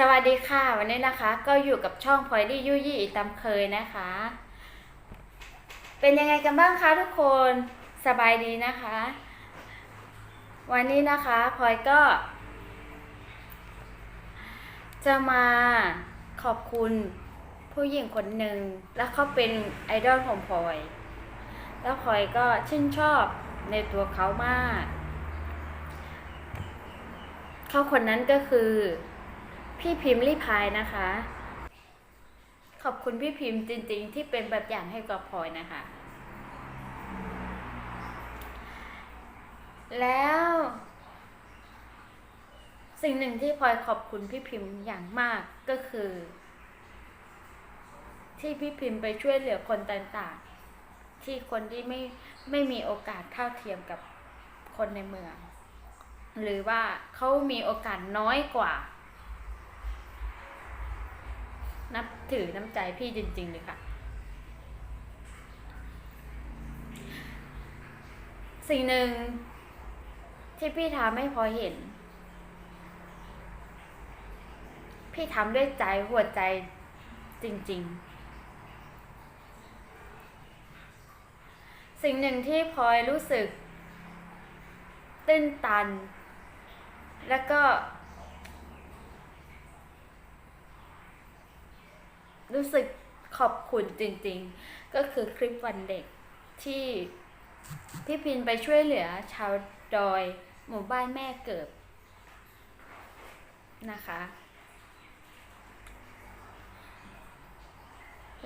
สวัสดีค่ะ วันนี้นะคะก็อยู่กับช่องพลอยดี้ยุยี่อีกตามเคยนะคะ เป็นยังไงกันบ้างคะทุกคนสบายดีนะคะ วันนี้นะคะพลอยก็ จะมาขอบคุณผู้หญิงคนหนึ่งแล้วเขาเป็นไอดอลของพลอย แล้วพลอยก็ชื่นชอบในตัวเขามาก เขาคนนั้นก็คือ พี่พิมพ์รีพายนะคะ ขอบคุณพี่พิมพ์จริง ๆ ที่เป็นแบบอย่างให้กับพลอยนะคะ แล้วสิ่งหนึ่งที่พลอยขอบคุณพี่พิมพ์อย่างมากก็คือ ที่พี่พิมพ์ไปช่วยเหลือคนต่างๆ ที่คนที่ไม่ไม่มีโอกาสเท่าเทียมกับคนในเมือง หรือว่าเขามีโอกาสน้อยกว่า นับถือน้ำใจพี่จริง ๆ เลยค่ะ สิ่งหนึ่งที่พี่ทำให้พอเห็น พี่ทำด้วยใจหัวใจจริง ๆสิ่งหนึ่งที่พลอยรู้สึก ตื้นตัน แล้วก็ รู้สึกขอบคุณจริงๆ ก็คือคลิปวันเด็กที่พี่พินไปช่วยเหลือชาวดอยหมู่บ้านแม่เกิดนะคะ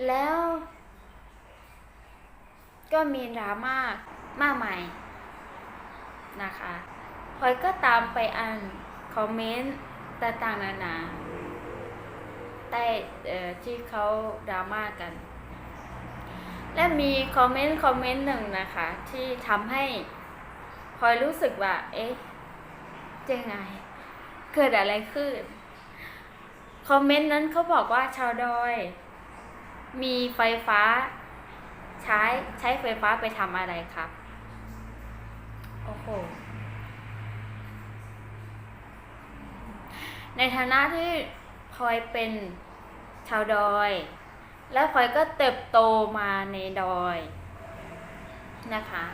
แล้ว ก็มีดราม่ามากมายนะคะพลอยก็ตามไปอ่านคอมเมนต์ต่างๆนานา ใต้ที่เขาดราม่ากัน และมีคอมเมนต์คอมเมนต์หนึ่งนะคะ ที่ทำให้พลอยรู้สึกว่า เอ๊ะจะไง เกิดอะไรขึ้น คอมเมนต์นั้นเขาบอกว่าชาวดอย มีไฟฟ้า ใช้ใช้ไฟฟ้าไปทำอะไรครับ โอ้โหในฐานะที่พลอยเป็นาวดอย และพลอยก็เติบโตมาในดอยนะคะ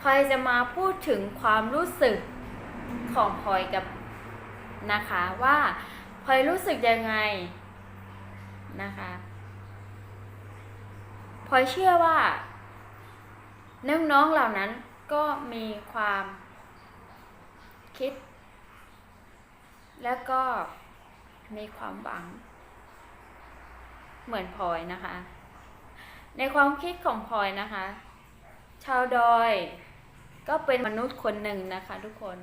พลอยจะมาพูดถึงความรู้สึกของพลอยกับนะคะว่าพลอยรู้สึกยังไงนะคะพลอยเชื่อว่าน้องๆเหล่านั้นก็มีความคิด แล้วก็มีความหวัง เหมือนพลอยนะคะ ในความคิดของพลอยนะคะ ชาวดอยก็เป็นมนุษย์คนหนึ่งนะคะ ทุกคน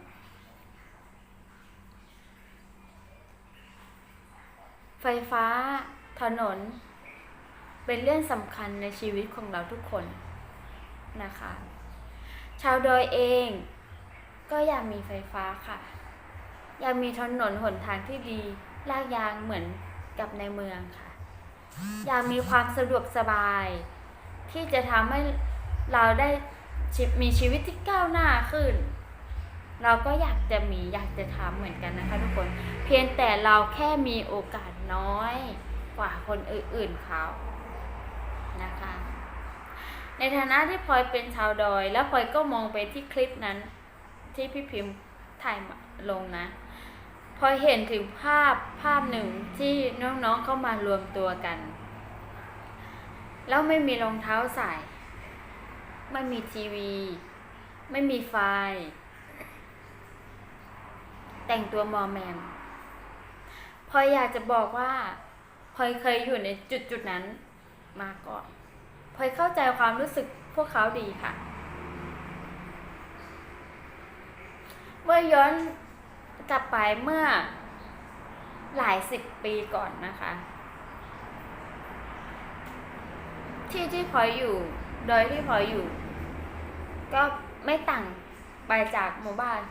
ไฟฟ้าถนน เป็นเรื่องสำคัญในชีวิตของเราทุกคนนะคะ ชาวดอยเองก็อยากมีไฟฟ้าค่ะ อยากมีถนนหนทางที่ดีลากยางเหมือนกับในเมืองค่ะ อยากมีความสะดวกสบาย ที่จะทำให้เราได้มีชีวิตที่ก้าวหน้าขึ้น เราก็อยากจะมีอยากจะทำเหมือนกันนะคะทุกคน เพียงแต่เราแค่มีโอกาสน้อยกว่าคนอื่นๆเขานะคะ ในฐานะที่พลอยเป็นชาวดอย แล้วพลอยก็มองไปที่คลิปนั้น ที่พี่พิมพ์ถ่ายมาลงนะ พอเห็นถึงภาพภาพหนึ่งที่น้องๆเข้ามารวมตัวกัน แล้วไม่มีรองเท้าใส่ ไม่มีทีวี ไม่มีไฟ แต่งตัวมอมแมมพออยากจะบอกว่าพลอยเคยอยู่ในจุดจุดนั้นมาก่อนพลอยเข้าใจความรู้สึกพวกเขาดีค่ะ เมื่อย้อน กลับไปเมื่อหลายสิบปีก่อนนะคะ ที่ที่พอยอยู่โดยที่พอยอยู่ ก็ไม่ต่างไปจากหมู่บ้าน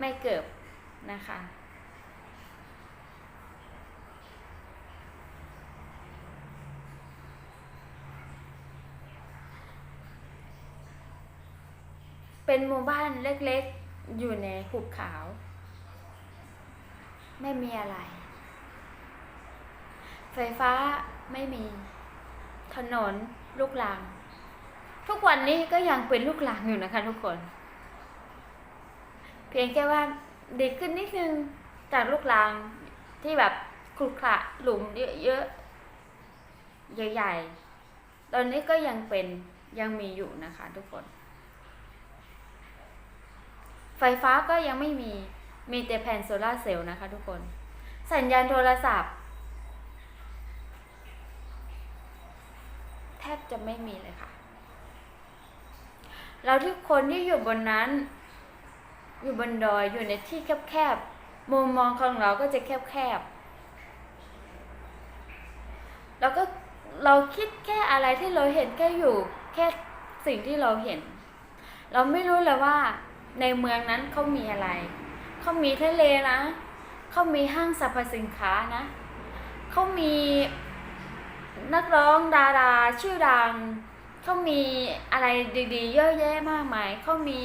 ไม่เกิบนะคะ เป็นหมู่บ้านเล็กๆ อยู่ในหุบขาว ไม่มีอะไร ไฟฟ้าไม่มี ถนนลูกลังทุกวันนี้ก็ยังเป็นลูกลังอยู่นะคะทุกคน เพียงแค่ว่าดีขึ้นนิดนึงจากลูกลังที่แบบครุขระหลุมเยอะๆใหญ่ๆ ตอนนี้ก็ยังเป็นยังมีอยู่นะคะทุกคน ไฟฟ้าก็ยังไม่มีมีแต่แผ่นโซลาเซลล์นะคะทุกคน สัญญาณโทรศัพท์ แทบจะไม่มีเลยค่ะ เราทุกคนที่อยู่บนนั้น อยู่บนดอยอยู่ในที่แคบๆมุมมองของเราก็จะแคบๆแล้วก็เราคิดแค่อะไรที่เราเห็นแค่อยู่ แค่สิ่งที่เราเห็น เราไม่รู้เลยว่า ในเมืองนั้นเขามีอะไร เขามีทะเลนะ เขามีห้างสรรพสินค้านะ เขามีนักร้องดาราชื่อดัง เขามีอะไรดีๆ เยอะแยะมากมาย เขามี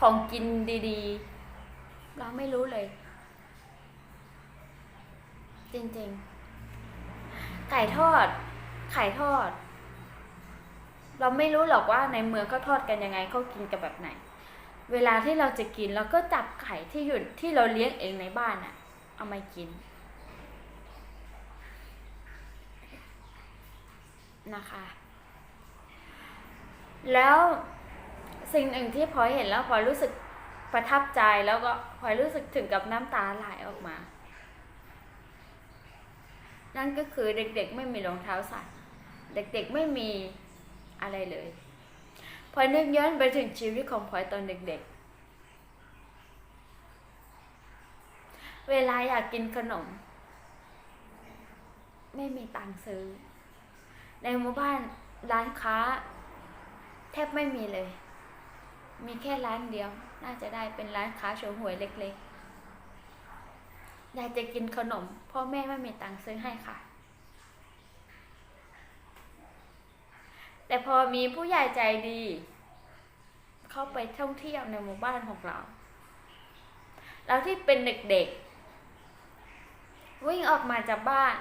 ของกินดีๆ เราไม่รู้เลย จริงๆ ไก่ทอด ไข่ทอด เราไม่รู้หรอกว่าในเมืองเขาทอดกันยังไง เขากินกันแบบไหน เวลาที่เราจะกินเราก็จับไข่ที่อยู่ที่เราเลี้ยงเองในบ้านอะเอามากินนะคะ แล้วสิ่งหนึ่งที่พอเห็นแล้วพอรู้สึกประทับใจแล้วก็พอรู้สึกถึงกับน้ำตาไหลออกมา นั่นก็คือเด็กๆไม่มีรองเท้าใส่เด็กๆไม่มีอะไรเลย พลอยนึกย้อนไปถึงชีวิตของพลอยตอนเด็กๆ เวลาอยากกินขนม ไม่มีตังค์ซื้อ ในหมู่บ้านร้านค้า แทบไม่มีเลย มีแค่ร้านเดียว น่าจะได้เป็นร้านค้าโชว์หวยเล็กๆ อยากจะกินขนม พ่อแม่ไม่มีตังค์ซื้อให้ค่ะ แต่พอมีผู้ใหญ่ใจดี เข้าไปท่องเที่ยวในหมู่บ้านของเราแล้วที่เป็นเด็กๆ วิ่งออกมาจากบ้าน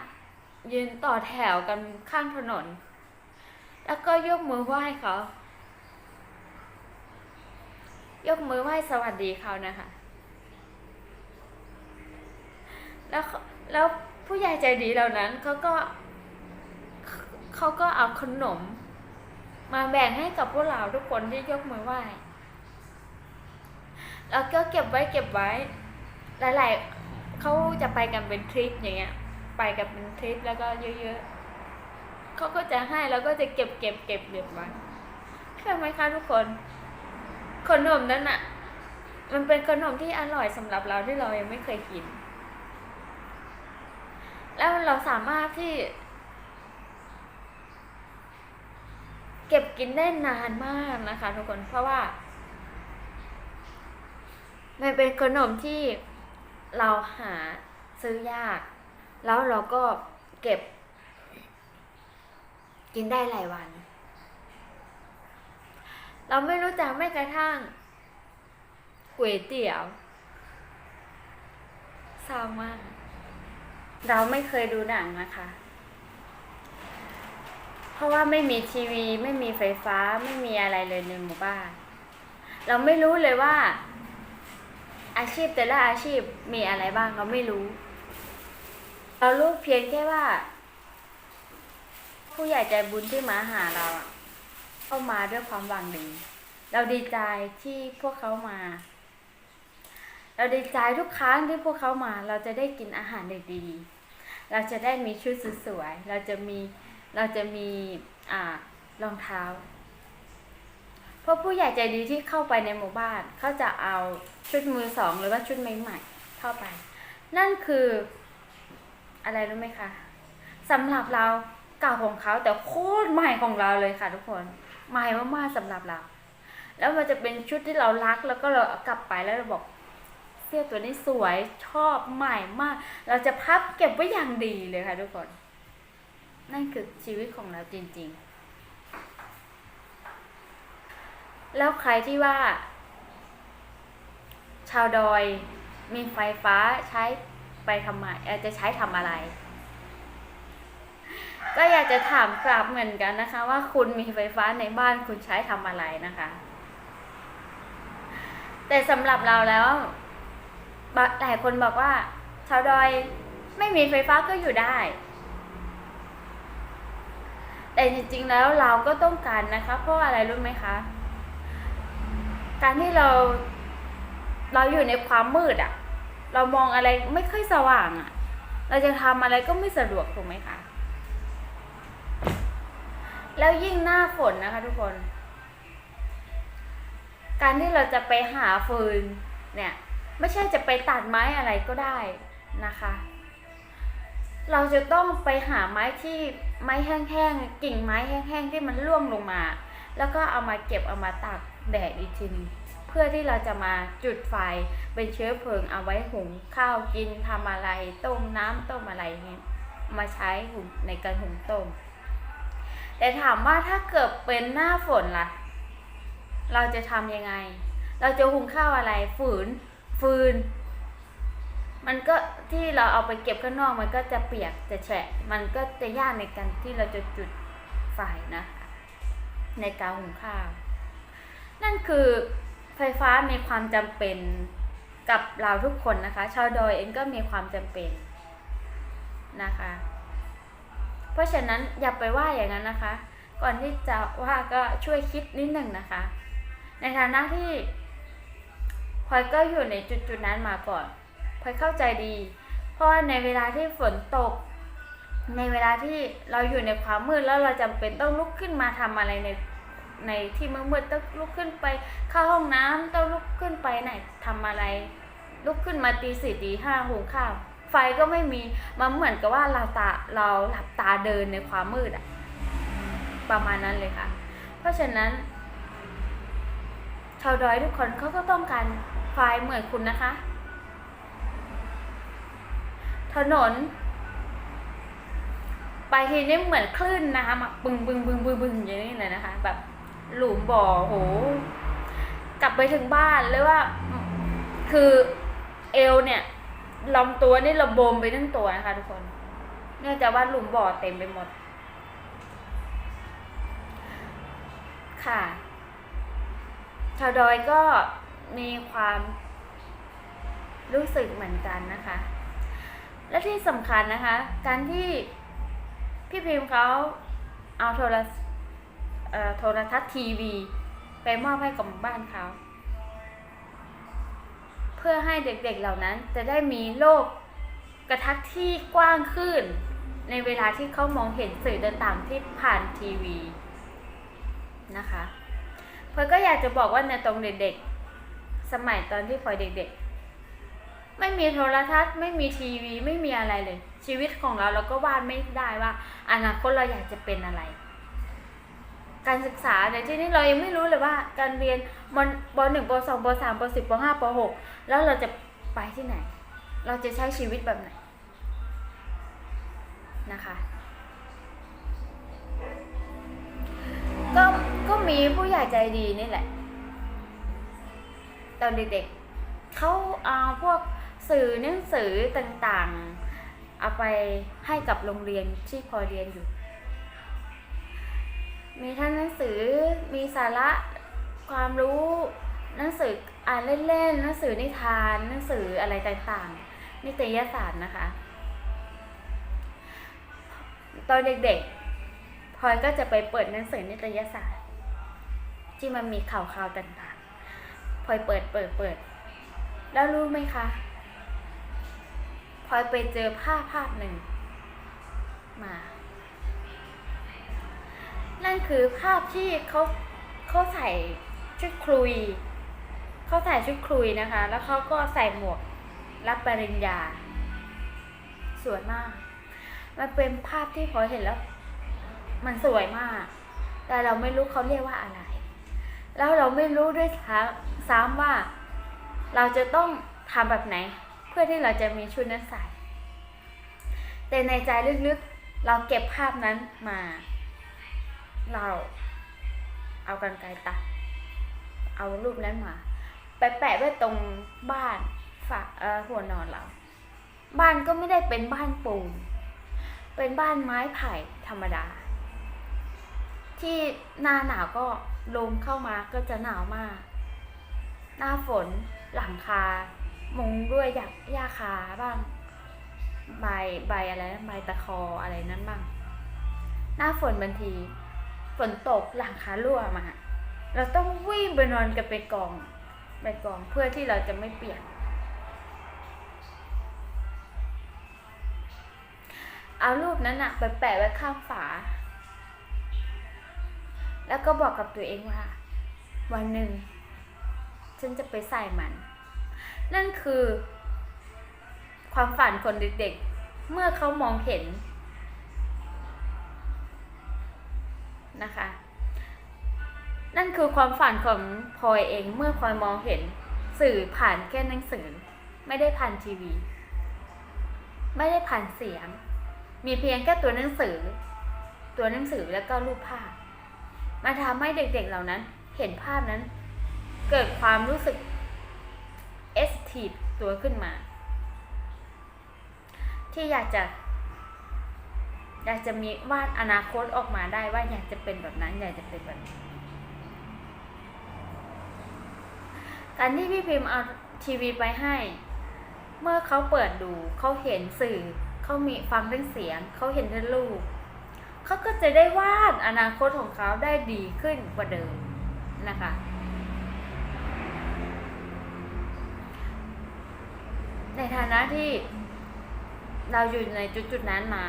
ยืนต่อแถวกันข้างถนน แล้วก็ยกมือไหว้เขา ยกมือไหว้สวัสดีเขานะคะ แล้วแล้วผู้ใหญ่ใจดีเหล่านั้นเขาก็เขาก็เอาขนม มาแบ่งให้กับพวกเราทุกคนที่ยกมือไหว้แล้วก็เก็บไว้เก็บไว้ หลาย ๆเขาจะไปกันเป็นทริปอย่างเงี้ย ไปกันเป็นทริปแล้วก็เยอะๆเขาก็จะให้แล้วก็จะเก็บเก็บเก็บเก็บไว้ใช่ไหมคะทุกคน ขนมนั้นอะมันเป็นขนมที่อร่อยสำหรับเราที่เรายังไม่เคยกิน แล้วเราสามารถที่ เก็บกินได้นานมากนะคะทุกคนเพราะว่า มันเป็นขนมที่เราหาซื้อยาก แล้วเราก็เก็บ กินได้หลายวัน เราไม่รู้จักแม้กระทั่งก๋วยเตี๋ยวเศร้ามาก เราไม่เคยดูหนังนะคะ เพราะว่าไม่มีทีวีไม่มีไฟฟ้าไม่มีอะไรเลยในหมู่บ้าน เราไม่รู้เลยว่า อาชีพแต่ละอาชีพมีอะไรบ้างเราไม่รู้ เรารู้เพียงแค่ว่า ผู้ใหญ่ใจบุญที่มาหาเราอะเข้ามาด้วยความหวังดี เราดีใจที่พวกเขามา เราดีใจทุกครั้งที่พวกเขามา เราจะได้กินอาหารดีๆเราจะได้มีชุดสวยๆเราจะมี เราจะมีอ่ารองเท้าเพราะผู้ใหญ่ใจดีที่เข้าไปในหมู่บ้านเขาจะเอาชุดมือสองหรือว่าชุดใหม่ๆเข้าไป นั่นคืออะไรรู้ไหมคะสำหรับเราเก่าของเขาแต่โคตรใหม่ของเราเลยค่ะทุกคนใหม่มากๆสำหรับเรา แล้วมันจะเป็นชุดที่เรารักแล้วก็เราเอากลับไปแล้วเราบอกเสื้อตัวนี้สวยชอบใหม่มาก เราจะพับเก็บไว้อย่างดีเลยค่ะทุกคน นั่นคือชีวิตของเราจริง ๆ แล้วใครที่ว่า ชาวดอยมีไฟฟ้าใช้ไปทำไมจะใช้ทำอะไร ก็อยากจะถามกลับเหมือนกันนะคะ ว่าคุณมีไฟฟ้าในบ้านคุณใช้ทำอะไรนะคะ แต่สำหรับเราแล้วหลายคนบอกว่า ชาวดอยไม่มีไฟฟ้าก็อยู่ได้ แต่จริงๆแล้วเราก็ต้องการนะคะ เพราะอะไรรู้ไหมคะ การที่เราเราอยู่ในความมืดอะเรามองอะไรไม่ค่อยสว่างอะเราจะทำอะไรก็ไม่สะดวกถูกไหมคะ แล้วยิ่งหน้าฝนนะคะ ทุกคน การที่เราจะไปหาฟืนเนี่ย ไม่ใช่จะไปตัดไม้อะไรก็ได้นะคะ เราจะต้องไปหาไม้ที่ไม้แห้งๆกิ่งไม้แห้งๆที่มันร่วงลงมา แล้วก็เอามาเก็บเอามาตากแดดอีกทีนึงเพื่อที่เราจะมาจุดไฟเป็นเชื้อเพลิงเอาไว้หุงข้าวกินทำอะไรต้มน้ำต้มอะไรเงี้ยมาใช้หุงในการหุงต้ม แต่ถามว่าถ้าเกิดเป็นหน้าฝนล่ะ เราจะทำยังไง เราจะหุงข้าวอะไร ฝืน ฟืน มันก็ ที่เราเอาไปเก็บข้างนอกมันก็จะเปียกจะแฉะ มันก็จะยากในการที่เราจะจุดไฟนะคะในการหุงข้าว นั่นคือไฟฟ้ามีความจำเป็นกับเราทุกคนนะคะ ชาวดอยเองก็มีความจำเป็นนะคะ เพราะฉะนั้นอย่าไปว่าอย่างนั้นนะคะ ก่อนที่จะว่าก็ช่วยคิดนิดหนึ่งนะคะ ในฐานะที่พลอยก็อยู่ในจุดจุดๆนั้นมาก่อน พลอยเข้าใจดี เพราะว่าในเวลาที่ฝนตก ในเวลาที่เราอยู่ในความมืดแล้วเราจำเป็นต้องลุกขึ้นมาทำอะไรในในที่มืดๆต้องลุกขึ้นไปเข้าห้องน้ำต้องลุกขึ้นไปไหนทำอะไร ลุกขึ้นมาตีสี่ตีห้าหุงข้าวไฟก็ไม่มีมันเหมือนกับว่าเราตาเราหลับตาเดินในความมืดอะประมาณนั้นเลยค่ะ เพราะฉะนั้น ชาวดอยทุกคนเขาก็ต้องการไฟเหมือนคุณนะคะ ถนน ไปทีนี้เหมือนคลื่นน้ำอะบึงบึงบึงบึงบึงอย่างนี้เลยนะคะ แบบหลุมบ่อโห กลับไปถึงบ้านเลยว่า คือเอวเนี่ยลำตัวนี่ระบมไปทั้งตัวนะคะทุกคน เนื่องจากว่าหลุมบ่อเต็มไปหมด ค่ะชาวดอยก็มีความรู้สึกเหมือนกันนะคะ และที่สำคัญนะคะ การที่พี่พิมพ์เขาเอาโทรเอ่อโทรทัศน์ทีวี ไปมอบให้กับบ้านเขา เพื่อให้เด็กๆเหล่านั้นจะได้มีโลกกระทัดที่กว้างขึ้น ในเวลาที่เขามองเห็นสื่อต่างๆที่ผ่านทีวีนะคะพลอยก็อยากจะบอกว่าในตรงเด็กๆ สมัยตอนที่พลอยเด็กๆ ไม่มีโทรทัศน์ ไม่มีทีวีไม่มีอะไรเลย ชีวิตของเราเราก็วาดไม่ได้ว่า อนาคตเราอยากจะเป็นอะไร การศึกษาในที่นี้เรายังไม่รู้เลยว่า การเรียนมปหนึ่งปสองปสามปสิบปห้าปหกแล้วเราจะไปที่ไหน เราจะใช้ชีวิตแบบไหนนะคะก็ก็มีผู้ใหญ่ใจดีนี่แหละ ตอนเด็กๆเขาเอาพวก สื่อหนังสือต่างๆ เอาไปให้กับโรงเรียนที่พอเรียนอยู่ มีทั้งหนังสือมีสาระความรู้หนังสืออ่านเล่นๆหนังสือนิทานหนังสืออะไรต่างๆนิตยสารนะคะ ตอนเด็กๆพลอยก็จะไปเปิดหนังสือนิตยสาร ที่มันมีข่าวๆต่างๆพลอยเปิดเปิดเปิด แล้วรู้ไหมคะ พลอยไปเจอภาพภาพหนึ่งมา นั่นคือภาพที่เขาเขาใส่ชุดคลุย เขาใส่ชุดคลุยนะคะ แล้วเขาก็ใส่หมวกรับปริญญา สวยมาก มันเป็นภาพที่พอเห็นแล้ว มันสวยมาก แต่เราไม่รู้เขาเรียกว่าอะไร แล้วเราไม่รู้ด้วยซ้ำว่า เราจะต้องทำแบบไหน พื่อที่เราจะมีชุดนั้นใส่ แต่ในใจลึกๆ เราเก็บภาพนั้นมา เราเอากันไกรตัด เอารูปนั้นมา ไปแปะไว้ตรงบ้านฝาเอ่อหัวนอนเรา บ้านก็ไม่ได้เป็นบ้านปูน เป็นบ้านไม้ไผ่ธรรมดา ที่หน้าหนาวก็ลมเข้ามาก็จะหนาวมาก หน้าฝนหลังคา มุงด้วยหญ้าหญ้าคาบ้าง ใบใบอะไรนะใบตะคออะไรนั้นบ้าง หน้าฝนบางทีฝนตกหลังคารั่วมา เราต้องวิ่งไปนอนกันไปกอง ไปกองเพื่อที่เราจะไม่เปียกเอารูปนั้นอะไปแปะไว้ข้างฝา แล้วก็บอกกับตัวเองว่า วันหนึ่งฉันจะไปใส่มัน นั่นคือ ความฝันคนเด็กๆ เมื่อเขามองเห็นนะคะ นั่นคือความฝันของพลอยเองเมื่อพลอยมองเห็นสื่อผ่านแค่หนังสือ ไม่ได้ผ่านทีวี ไม่ได้ผ่านเสียง มีเพียงแค่ตัวหนังสือ ตัวหนังสือแล้วก็รูปภาพมาทำให้เด็กๆเหล่านั้น เห็นภาพนั้น เกิดความรู้สึก เอสทีฟตัวขึ้นมา ที่อยากจะ อยากจะมีวาดอนาคตออกมาได้ว่าอยากจะเป็นแบบนั้น อยากจะเป็นแบบนี้การที่พี่พิมพ์เอาทีวีไปให้ เมื่อเขาเปิดดูเขาเห็นสื่อเขามีฟังเรื่องเสียงเขาเห็นเรื่องรูปเขาก็จะได้วาดอนาคตของเขาได้ดีขึ้นกว่าเดิมนะคะ ฐานะที่เราอยู่ในจุดๆนั้นมา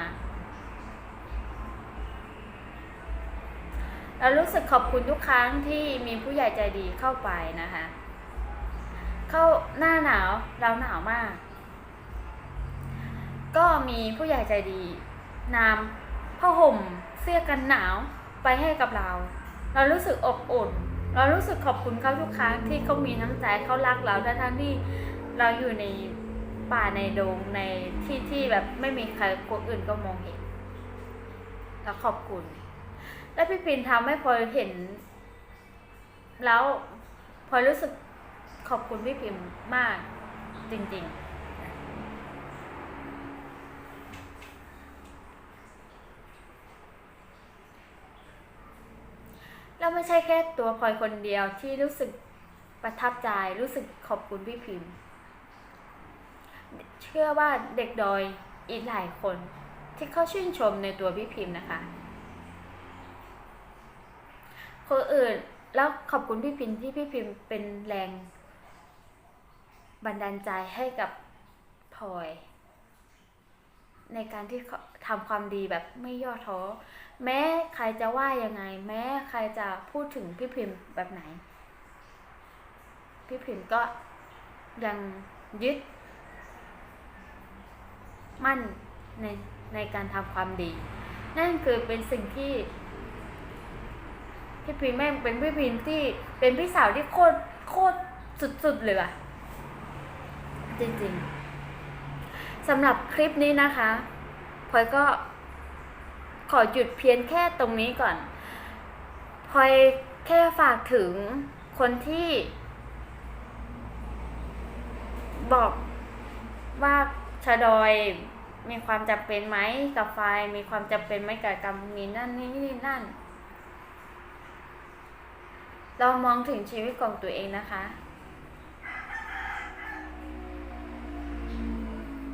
เรารู้สึกขอบคุณทุกครั้งที่มีผู้ใหญ่ใจดีเข้าไปนะคะ เข้าหน้าหนาวเราหนาวมาก ก็มีผู้ใหญ่ใจดีนำผ้าห่มเสื้อกันหนาวไปให้กับเรา เรารู้สึกอบอุ่น เรารู้สึกขอบคุณเขาทุกครั้งที่เขามีน้ำใจเขารักเราทั้งที่เราอยู่ใน ป่าในดงในที่ที่แบบไม่มีใครคนอื่นก็มองเห็นเราขอบคุณ และพี่ปินทำให้พลอยเห็น แล้วพลอยรู้สึกขอบคุณพี่พิมมากจริงๆแล้วไม่ใช่แค่ตัวพลอยคนเดียวที่รู้สึกประทับใจรู้สึกขอบคุณพี่พิมพ์ เชื่อว่าเด็กดอยอีกหลายคนที่เขาชื่นชมในตัวพี่พิมพ์นะคะคนอื่นแล้วขอบคุณพี่พิมพ์ที่พี่พิมพ์เป็นแรงบันดาลใจให้กับพลอย ในการที่เขาทำความดีแบบไม่ย่อท้อ แม้ใครจะว่ายังไง แม้ใครจะพูดถึงพี่พิมพ์แบบไหน พี่พิมพ์ก็ยังยึด มั่นในในการทำความดี นั่นคือเป็นสิ่งที่พี่พิมแม่งเป็นพี่พิมที่เป็นพี่สาวที่โคตรโคตรสุดๆเลยอะจริงๆสำหรับคลิปนี้นะคะพลอยก็ขอหยุดเพียงแค่ตรงนี้ก่อนพลอยแค่ฝากถึงคนที่บอกว่า ชาดอยมีความจำเป็นไหมกับไฟมีความจำเป็นไหมกับกรรมมีนั่นนี่นี่นั่น เรามองถึงชีวิตของตัวเองนะคะ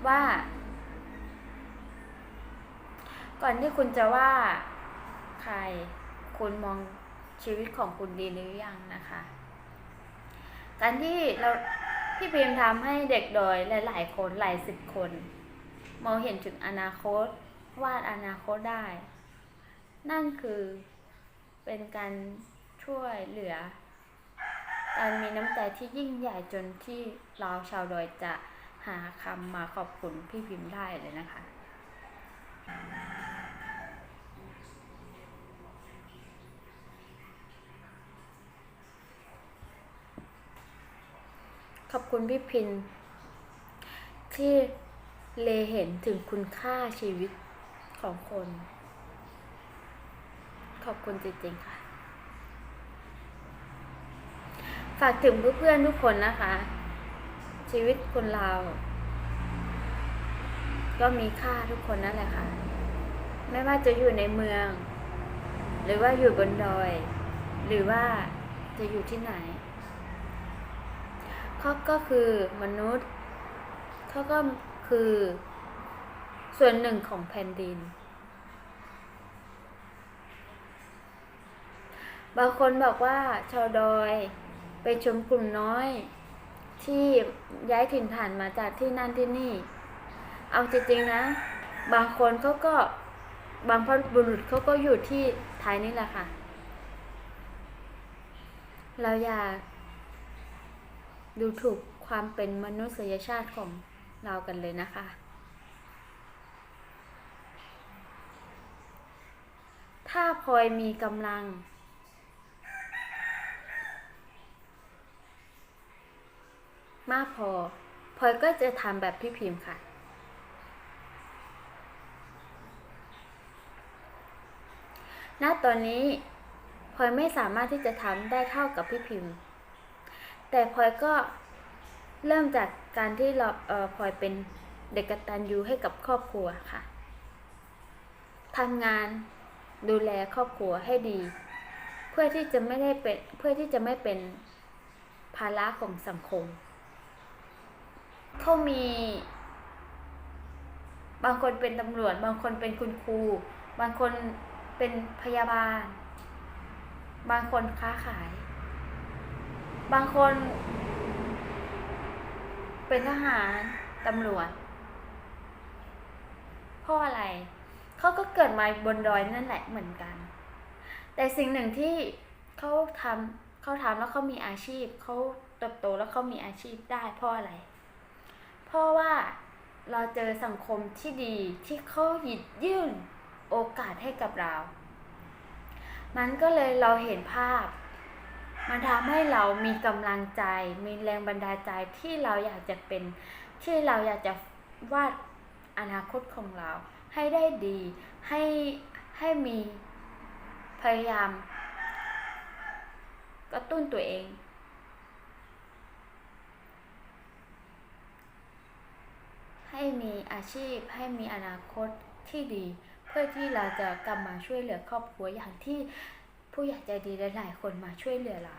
ว่า ก่อนที่คุณจะว่าใครคุณมองชีวิตของคุณดีหรือยังนะคะ การที่เรา พี่พิมพ์ทำให้เด็กโดยหลายๆคนหลายสิบคน มองเห็นถึงอนาคต วาดอนาคตได้ นั่นคือเป็นการช่วยเหลือ การมีน้ำใจที่ยิ่งใหญ่จนที่เราชาวดอยจะหาคำมาขอบคุณพี่พิมพ์ได้เลยนะคะ ขอบคุณพี่พิน ที่เลเห็นถึงคุณค่าชีวิตของคน ขอบคุณจริงๆค่ะ ฝากถึงเพื่อนๆทุกคนนะคะ ชีวิตคนเรา ก็มีค่าทุกคนนั่นแหละค่ะ ไม่ว่าจะอยู่ในเมือง หรือว่าอยู่บนดอย หรือว่าจะอยู่ที่ไหน เขาก็คือมนุษย์เขาก็คือ ส่วนหนึ่งของแผ่นดิน บางคนบอกว่าชาวดอยเป็นชนกลุ่มน้อย ที่ย้ายถิ่นฐานมาจากที่นั่นที่นี่ เอาจริงๆนะ บางคนเขาก็บางพบุรุษเขาก็อยู่ที่ไทยนี่แหละค่ะ เราอย่า ดูถูกความเป็นมนุษยชาติของเรากันเลยนะคะ ถ้าพลอยมีกำลัง มากพอพลอยก็จะทำแบบพี่พิมพ์ค่ะ ณ ตอนนี้พลอยไม่สามารถที่จะทำได้เท่ากับพี่พิมพ์ แต่พลอยก็เริ่มจากการที่เราเออพลอยเป็นเด็กกตัญญูให้กับครอบครัวค่ะทำงานดูแลครอบครัวให้ดี เพื่อที่จะไม่ได้เป็นเพื่อที่จะไม่เป็นภาระของสังคมเขามี บางคนเป็นตำรวจ บางคนเป็นคุณครู บางคนเป็นพยาบาล บางคนค้าขาย บางคน เป็นทหารตำรวจเพราะอะไร เขาก็เกิดมาบนดอยนั่นแหละเหมือนกัน แต่สิ่งหนึ่งที่เขาทำเขาทำแล้วเขามีอาชีพเขาเติบโตแล้วเขามีอาชีพได้เพราะอะไร เพราะว่าเราเจอสังคมที่ดีที่เขาหยิบยื่นโอกาสให้กับเรา มันก็เลยเราเห็นภาพ มันทำให้เรามีกำลังใจ มีแรงบันดาลใจที่เราอยากจะเป็นที่เราอยากจะวาดอนาคตของเรา ให้ได้ดีให้ให้มีพยายามกระตุ้นตัวเอง ให้มีอาชีพให้มีอนาคตที่ดี เพื่อที่เราจะกลับมาช่วยเหลือครอบครัวอย่างที่ ผู้ใหญ่ใจดีหลายๆคนมาช่วยเหลือเรา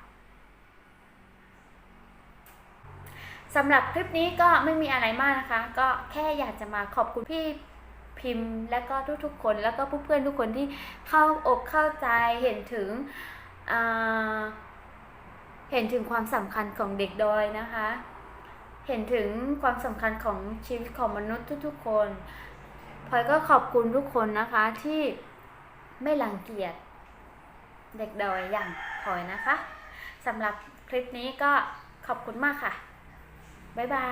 สำหรับคลิปนี้ก็ไม่มีอะไรมากนะคะ ก็แค่อยากจะมาขอบคุณพี่พิมพ์ และก็ทุกๆ คนแล้วก็เพื่อนๆทุกคนที่เข้าอกเข้าใจเห็นถึงเห็นถึงความสำคัญของเด็กดอยนะคะ เห็นถึงความสำคัญของชีวิตของมนุษย์ทุกๆ คนพลอยก็ขอบคุณทุกคนนะคะที่ไม่รังเกียจ เด็กดอยอย่างพลอยนะคะสำหรับคลิปนี้ก็ขอบคุณมากค่ะ บ๊ายบาย